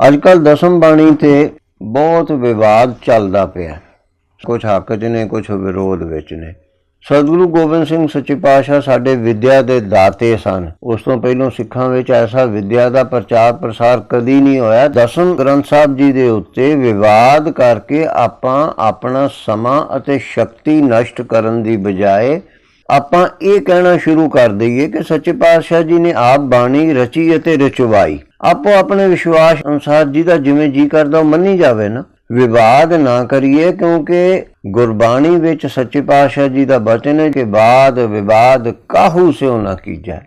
ਅੱਜ ਦਸਮ ਬਾਣੀ ਤੇ ਬਹੁਤ ਵਿਵਾਦ ਚੱਲਦਾ ਪਿਆ। ਕੁਝ ਹੱਕ 'ਚ ਨੇ ਕੁਝ ਵਿਰੋਧ ਵਿੱਚ ਨੇ। ਸਤਿਗੁਰੂ ਗੋਬਿੰਦ ਸਿੰਘ ਸੱਚੇ ਪਾਤਸ਼ਾਹ ਸਾਡੇ ਵਿਦਿਆ ਦੇ ਦਾਤੇ ਸਨ। ਉਸ ਤੋਂ ਪਹਿਲਾਂ ਸਿੱਖਾਂ ਵਿੱਚ ਐਸਾ ਵਿਦਿਆ ਦਾ ਪ੍ਰਚਾਰ ਪ੍ਰਸਾਰ ਕਦੀ ਨਹੀਂ ਹੋਇਆ। ਦਸਮ ਗ੍ਰੰਥ ਸਾਹਿਬ ਜੀ ਦੇ ਉੱਤੇ ਵਿਵਾਦ ਕਰਕੇ ਆਪਾਂ ਆਪਣਾ ਸਮਾਂ ਅਤੇ ਸ਼ਕਤੀ ਨਸ਼ਟ ਕਰਨ ਦੀ ਬਜਾਏ ਆਪਾਂ ਇਹ ਕਹਿਣਾ ਸ਼ੁਰੂ ਕਰ ਦਈਏ ਕਿ ਸੱਚੇ ਪਾਤਸ਼ਾਹ ਜੀ ਨੇ ਆਪ ਬਾਣੀ ਰਚੀ ਅਤੇ ਰਚਵਾਈ। ਆਪੋ ਆਪਣੇ ਵਿਸ਼ਵਾਸ ਅਨੁਸਾਰ ਜਿਹਦਾ ਜਿਵੇਂ ਜੀ ਕਰਦਾ ਉਹ ਮੰਨੀ ਜਾਵੇ ਨਾ। ਵਿਵਾਦ ਨਾ ਕਰੀਏ ਕਿਉਂਕਿ ਗੁਰਬਾਣੀ ਵਿੱਚ ਸੱਚੇ ਪਾਤਸ਼ਾਹ ਜੀ ਦਾ ਬਚਨ ਹੈ ਕਿ ਬਾਦ ਵਿਵਾਦ ਕਾਹੂ ਸਿਓ ਨਾ ਕੀਜੈ।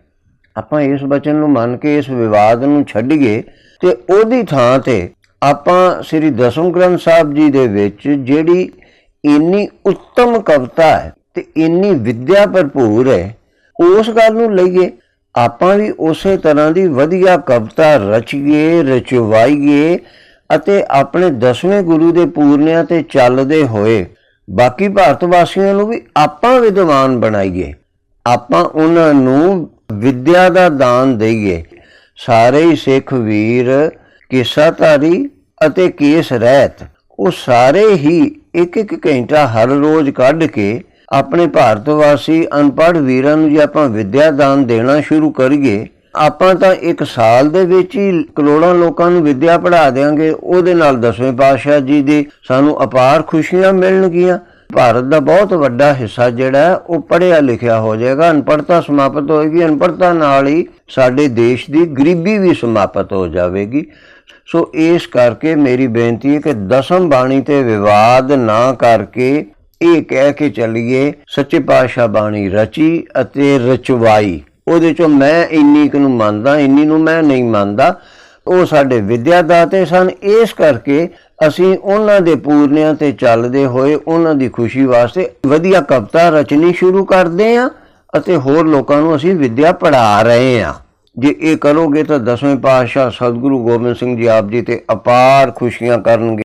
ਆਪਾਂ ਇਸ ਬਚਨ ਨੂੰ ਮੰਨ ਕੇ ਇਸ ਵਿਵਾਦ ਨੂੰ ਛੱਡੀਏ ਤੇ ਉਹਦੀ ਥਾਂ ਤੇ ਆਪਾਂ ਸ੍ਰੀ ਦਸਮ ਗ੍ਰੰਥ ਸਾਹਿਬ ਜੀ ਦੇ ਵਿੱਚ ਜਿਹੜੀ ਇੰਨੀ ਉੱਤਮ ਕਵਿਤਾ ਹੈ ਤੇ ਇੰਨੀ ਵਿਦਿਆ ਭਰਪੂਰ ਹੈ, ਉਸ ਗੱਲ ਨੂੰ ਲਈਏ, ਆਪਾਂ ਵੀ ਉਸੇ ਤਰ੍ਹਾਂ ਦੀ ਵਧੀਆ ਕਵਿਤਾ ਰਚੀਏ, ਰਚਵਾਈਏ ਅਤੇ ਆਪਣੇ ਦਸਵੇਂ ਗੁਰੂ ਦੇ ਪੂਰਨਿਆਂ ਤੇ ਚੱਲਦੇ ਹੋਏ, ਬਾਕੀ ਭਾਰਤ ਵਾਸੀਆਂ ਨੂੰ ਵੀ ਆਪਾਂ ਵਿਦਵਾਨ ਬਣਾਈਏ, ਆਪਾਂ ਉਹਨਾਂ ਨੂੰ ਵਿਦਿਆ ਦਾ ਦਾਨ ਦਈਏ। ਸਾਰੇ ਹੀ ਸਿੱਖ ਵੀਰ ਕਿੱਸਾਧਾਰੀ ਅਤੇ ਕੇਸ ਰਹਿਤ, ਉਹ ਸਾਰੇ ਹੀ ਇੱਕ ਇੱਕ ਘੰਟਾ ਹਰ ਰੋਜ਼ ਕੱਢ ਕੇ ਆਪਣੇ ਭਾਰਤ ਵਾਸੀ ਅਨਪੜ੍ਹ ਵੀਰਾਂ ਨੂੰ ਜੇ ਆਪਾਂ ਵਿਦਿਆ ਦਾਨ ਦੇਣਾ ਸ਼ੁਰੂ ਕਰੀਏ, ਆਪਾਂ ਤਾਂ ਇੱਕ ਸਾਲ ਦੇ ਵਿੱਚ ਹੀ ਕਰੋੜਾਂ ਲੋਕਾਂ ਨੂੰ ਵਿਦਿਆ ਪੜ੍ਹਾ ਦੇਾਂਗੇ ਉਹਦੇ ਨਾਲ ਦਸਵੇਂ ਪਾਤਸ਼ਾਹ ਜੀ ਦੀ ਸਾਨੂੰ ਅਪਾਰ ਖੁਸ਼ੀਆਂ ਮਿਲਣਗੀਆਂ। ਭਾਰਤ ਦਾ ਬਹੁਤ ਵੱਡਾ ਹਿੱਸਾ ਜਿਹੜਾ ਉਹ ਪੜ੍ਹਿਆ ਲਿਖਿਆ ਹੋ ਜਾਏਗਾ। ਅਨਪੜ੍ਹਤਾ ਸਮਾਪਤ ਹੋਏਗੀ, ਅਨਪੜ੍ਹਤਾ ਨਾਲ ਹੀ ਸਾਡੇ ਦੇਸ਼ ਦੀ ਗਰੀਬੀ ਵੀ ਸਮਾਪਤ ਹੋ ਜਾਵੇਗੀ। ਸੋ ਇਸ ਕਰਕੇ ਮੇਰੀ ਬੇਨਤੀ ਹੈ ਕਿ ਦਸਮ ਬਾਣੀ ਤੇ ਵਿਵਾਦ ਨਾ ਕਰਕੇ ਇਹ ਕਹਿ ਕੇ ਚੱਲੀਏ, ਸੱਚੇ ਪਾਤਸ਼ਾਹ ਬਾਣੀ ਰਚੀ ਅਤੇ ਰਚਵਾਈ। ਉਹਦੇ ਚੋਂ ਮੈਂ ਇੰਨੀ ਕੁ ਨੂੰ ਮੰਨਦਾ, ਇੰਨੀ ਨੂੰ ਮੈਂ ਨਹੀਂ ਮੰਨਦਾ। ਉਹ ਸਾਡੇ ਵਿਦਿਆ ਦਾਤੇ ਸਨ। ਇਸ ਕਰਕੇ ਅਸੀਂ ਉਹਨਾਂ ਦੇ ਪੂਰਨਿਆਂ ਤੇ ਚੱਲਦੇ ਹੋਏ ਉਹਨਾਂ ਦੀ ਖੁਸ਼ੀ ਵਾਸਤੇ ਵਧੀਆ ਕਵਿਤਾ ਰਚਨੀ ਸ਼ੁਰੂ ਕਰਦੇ ਹਾਂ ਅਤੇ ਹੋਰ ਲੋਕਾਂ ਨੂੰ ਅਸੀਂ ਵਿਦਿਆ ਪੜ੍ਹਾ ਰਹੇ ਹਾਂ ਜੇ ਇਹ ਕਰੋਗੇ ਤਾਂ ਦਸਵੇਂ ਪਾਤਸ਼ਾਹ ਸਤਿਗੁਰੂ ਗੋਬਿੰਦ ਸਿੰਘ ਜੀ ਆਪ ਜੀ ਤੇ ਅਪਾਰ ਖੁਸ਼ੀਆਂ ਕਰਨਗੇ।